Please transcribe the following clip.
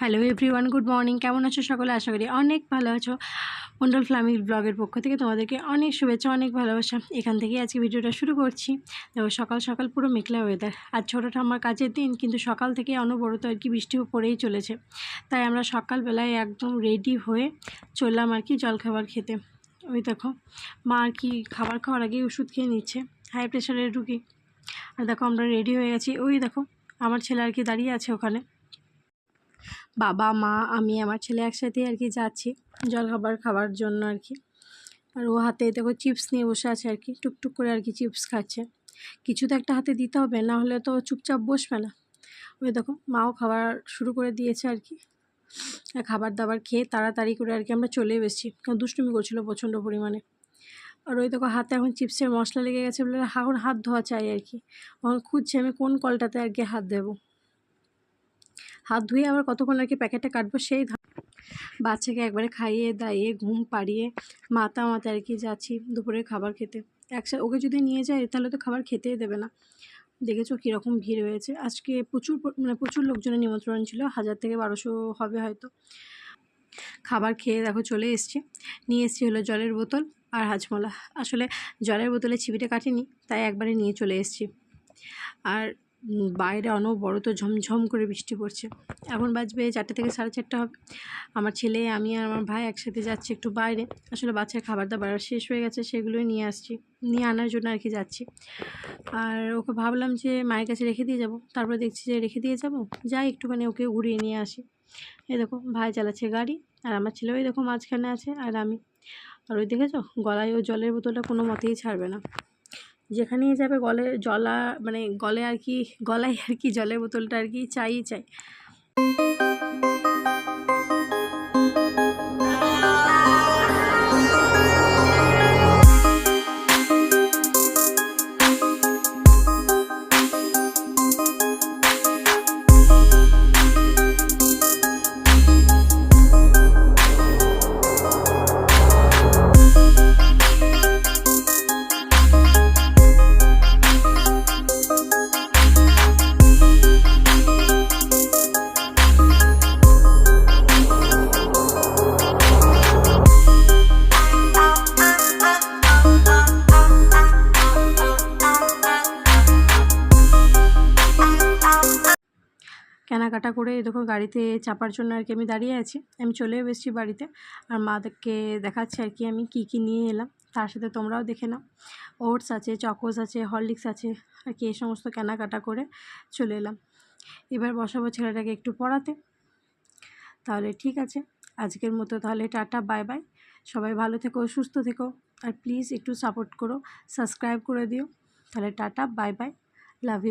Hello everyone good morning কেমন আছো সকলে? আশা করি অনেক ভালো আছো। মন্ডল ফ্লামিক ব্লগের পক্ষ থেকে তোমাদেরকে অনেক শুভেচ্ছা, অনেক ভালোবাসা। এখান থেকেই আজকে ভিডিওটা শুরু করছি। দেখো সকাল সকাল পুরো মেঘলা ওয়েদার আর ছোটোটা আমার কাজের দিন, কিন্তু সকাল থেকে অনবরত আর কি বৃষ্টিও পড়েই চলেছে। তাই আমরা সকালবেলায় একদম রেডি হয়ে চললাম আর কি জলখাবার খেতে। ওই দেখো, মা আর কি খাবার খাওয়ার আগে ওষুধ খেয়ে নিচ্ছে। হাই প্রেশারের রুগী আর দেখো আমরা রেডি হয়ে গেছি। ওই দেখো, আমার ছেলে আর কি দাঁড়িয়ে আছে ওখানে। বাবা, মা, আমি, আমার ছেলে একসাথে আর কি যাচ্ছি জলখাবার খাওয়ার জন্য আর কি। আর ও হাতে দেখো চিপস নিয়ে বসে আছে আর কি, টুকটুক করে আর কি চিপস খাচ্ছে। কিছু তো একটা হাতে দিতে হবে, না হলে তো চুপচাপ বসবে না। ওই দেখো, মাও খাবার শুরু করে দিয়েছে আর কি। খাবার দাবার খেয়ে তাড়াতাড়ি করে আর কি আমরা চলে এসেছি, কারণ দুষ্টুমি করছিল প্রচণ্ড পরিমাণে। আর ওই দেখো, হাতে এখন চিপসের মশলা লেগে গেছে বলে এখন হাত ধোয়া চাই আর কি। এখন খুঁজছে আমি কোন কলটাতে আর কি হাত দেবো। হাত ধুয়ে আবার কতক্ষণ আর কি প্যাকেটটা কাটবো সেই বাচ্চাকে একবারে খাইয়ে দাইয়ে, ঘুম পাড়িয়ে, মাথা মাথা আর কি যাচ্ছি দুপুরে খাবার খেতে। একসাথে ওকে যদি নিয়ে যায় তাহলে তো খাবার খেতেই দেবে না। দেখেছ কীরকম ভিড় হয়েছে। আজকে প্রচুর মানে প্রচুর লোকজনের নিমন্ত্রণ ছিল, হাজার থেকে বারোশো হবে হয়তো। খাবার খেয়ে দেখো চলে এসছি। নিয়ে এসছি হলো জলের বোতল আর হাজমলা আসলে জলের বোতলে ছিপিটা কাটিনি, তাই একবারে নিয়ে চলে এসছি। আর বাইরে অনবরত ঝমঝম করে বৃষ্টি পড়ছে। এখন বাজবে চারটে থেকে সাড়ে চারটে হবে। আমার ছেলে, আমি আর আমার ভাই একসাথে যাচ্ছি একটু বাইরে। আসলে বাচ্চার খাবার দাবার শেষ হয়ে গেছে, সেগুলোই নিয়ে আসছি। নিয়ে আনার জন্য আর কি যাচ্ছি। আর ওকে ভাবলাম যে মায়ের কাছে রেখে দিয়ে যাব। তারপরে দেখছি যে রেখে দিয়ে যাব। যাই একটুখানি ওকে ঘুরিয়ে নিয়ে আসি। এই দেখো, ভাই চালাচ্ছে গাড়ি আর আমার ছেলেও ওই দেখো মাঝখানে আছে আর আমি। আর ওই দেখেছ, গলায় ও জলের বোতলটা কোনো মতেই ছাড়বে না। যেখানেই যাবে গলে, জলা মানে গলে আর কি গলায় আর কি জলের বোতলটা আর কি চাই চাই। কেনাকাটা করে দেখো গাড়িতে চাপার জন্য আর কি আমি দাঁড়িয়ে আছি। আমি চলেও এসেছি বাড়িতে। আর মাদেরকে দেখাচ্ছি আর কি আমি কি কি নিয়ে এলাম। তার সাথে তোমরাও দেখে নাও। ওটস আছে, চকোস আছে, হরলিক্স আছে, আর কি এই সমস্ত কেনাকাটা করে চলে এলাম। এবার বসাবো ছেলেটাকে একটু পড়াতে। তাহলে ঠিক আছে। আজকের মতো তাহলে টাটা, বাই বাই। সবাই ভালো থেকো, সুস্থ থেকো। আর প্লিজ একটু সাপোর্ট করো, সাবস্ক্রাইব করে দিও। তাহলে tata, bye bye. Love you.